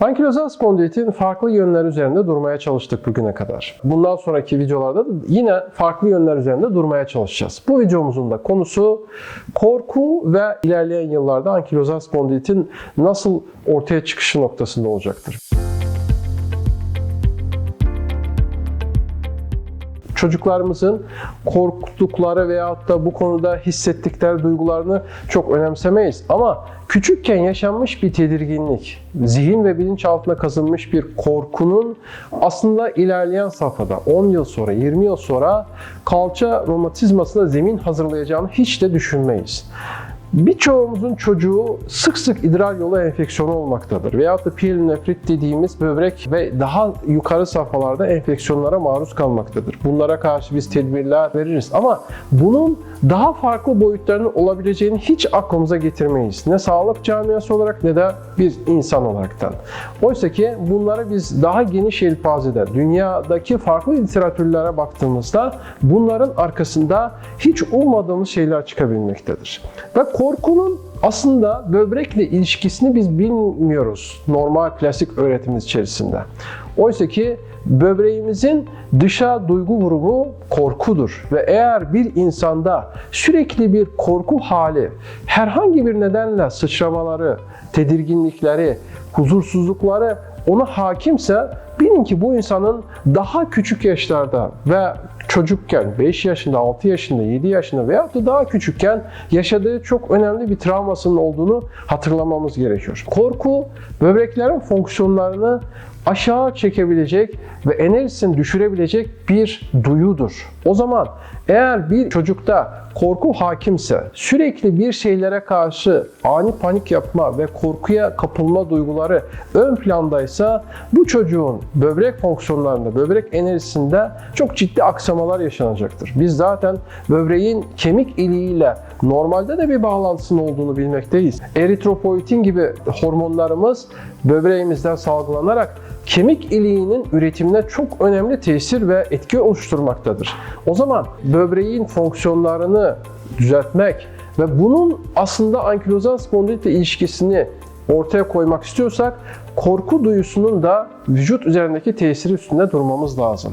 Ankilozal spondilitin farklı yönler üzerinde durmaya çalıştık bugüne kadar. Bundan sonraki videolarda da yine farklı yönler üzerinde durmaya çalışacağız. Bu videomuzun da konusu korku ve ilerleyen yıllarda ankilozal spondilitin nasıl ortaya çıkışı noktasında olacaktır. Çocuklarımızın korktukları veyahut da bu konuda hissettikleri duygularını çok önemsemeyiz. Ama küçükken yaşanmış bir tedirginlik, zihin ve bilinç altına kazınmış bir korkunun aslında ilerleyen safhada 10 yıl sonra, 20 yıl sonra kalça romatizmasına zemin hazırlayacağını hiç de düşünmeyiz. Birçoğumuzun çocuğu sık sık idrar yolu enfeksiyonu olmaktadır. Veyahut da pielonefrit dediğimiz böbrek ve daha yukarı safhalarda enfeksiyonlara maruz kalmaktadır. Bunlara karşı biz tedbirler veririz ama bunun daha farklı boyutlarının olabileceğini hiç aklımıza getirmeyiz. Ne sağlık camiası olarak ne de bir insan olaraktan. Oysa ki bunları biz daha geniş yelpazede, dünyadaki farklı literatürlere baktığımızda bunların arkasında hiç ummadığımız şeyler çıkabilmektedir. Ve korkunun aslında böbrekle ilişkisini biz bilmiyoruz normal klasik öğretimimiz içerisinde. Oysa ki böbreğimizin dışa duygu vurumu korkudur ve eğer bir insanda sürekli bir korku hali herhangi bir nedenle sıçramaları, tedirginlikleri, huzursuzlukları ona hakimse bilin ki bu insanın daha küçük yaşlarda ve çocukken 5 yaşında, 6 yaşında, 7 yaşında veya da daha küçükken yaşadığı çok önemli bir travmasının olduğunu hatırlamamız gerekiyor. Korku böbreklerin fonksiyonlarını aşağı çekebilecek ve enerjisini düşürebilecek bir duyudur. O zaman eğer bir çocukta korku hakimse, sürekli bir şeylere karşı ani panik yapma ve korkuya kapılma duyguları ön plandaysa bu çocuğun böbrek fonksiyonlarında, böbrek enerjisinde çok ciddi aksamalar yaşanacaktır. Biz zaten böbreğin kemik iliğiyle normalde de bir bağlantısının olduğunu bilmekteyiz. Eritropoietin gibi hormonlarımız böbreğimizden salgılanarak kemik iliğinin üretimine çok önemli tesir ve etki oluşturmaktadır. O zaman böbreğin fonksiyonlarını düzeltmek ve bunun aslında ankilozal spondilitle ilişkisini ortaya koymak istiyorsak korku duyusunun da vücut üzerindeki tesiri üstünde durmamız lazım.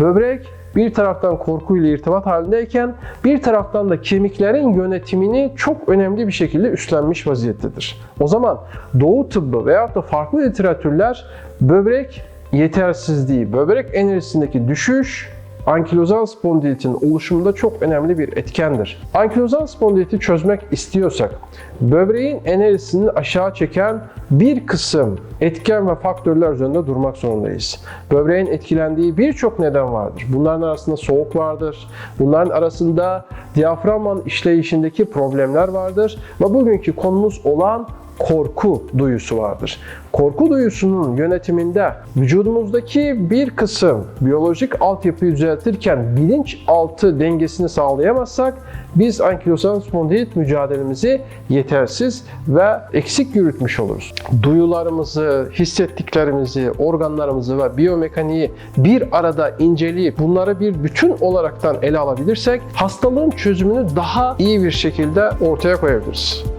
Böbrek bir taraftan korkuyla irtibat halindeyken bir taraftan da kemiklerin yönetimini çok önemli bir şekilde üstlenmiş vaziyettedir. O zaman doğu tıbbı veyahut da farklı literatürler böbrek yetersizliği, böbrek enerjisindeki düşüş ankilozal spondilitin oluşumunda çok önemli bir etkendir. Ankilozal spondiliti çözmek istiyorsak böbreğin enerjisini aşağı çeken bir kısım etken ve faktörler üzerinde durmak zorundayız. Böbreğin etkilendiği birçok neden vardır. Bunların arasında soğuk vardır. Bunların arasında diyaframın işleyişindeki problemler vardır. Ve bugünkü konumuz olan korku duyusu vardır. Korku duyusunun yönetiminde vücudumuzdaki bir kısım biyolojik altyapıyı düzeltirken bilinçaltı dengesini sağlayamazsak biz ankilozal spondilit mücadelemizi yetersiz ve eksik yürütmüş oluruz. Duyularımızı, hissettiklerimizi, organlarımızı ve biyomekaniği bir arada inceleyip bunları bir bütün olaraktan ele alabilirsek hastalığın çözümünü daha iyi bir şekilde ortaya koyabiliriz.